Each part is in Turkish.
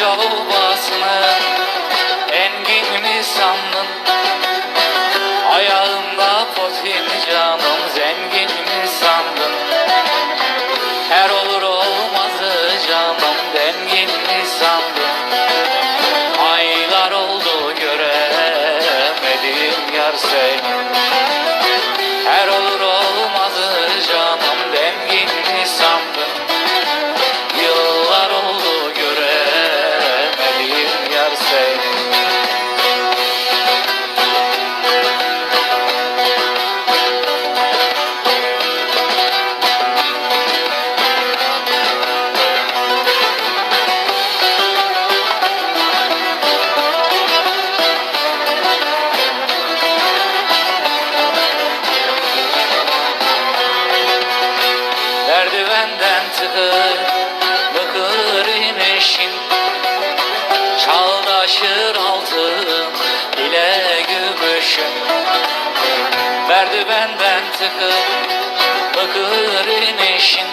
koca obasını Engin mi sandın? Ayağında potin canım zengin mi sandın? Her olur olmazı canım dengin mi sandın? Aylar oldu göremedim yar seni benden tıkır Bıkır imişin Çağdaşır altın ile gümüşün Verdi benden tıkır Bıkır inişin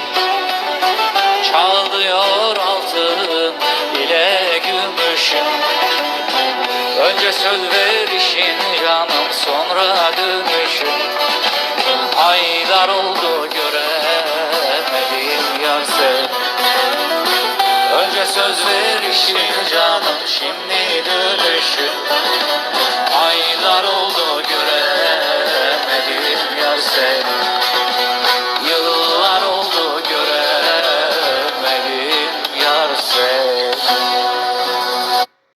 Çağlıyor altın ile gümüşün Önce söz verişin göremedim yar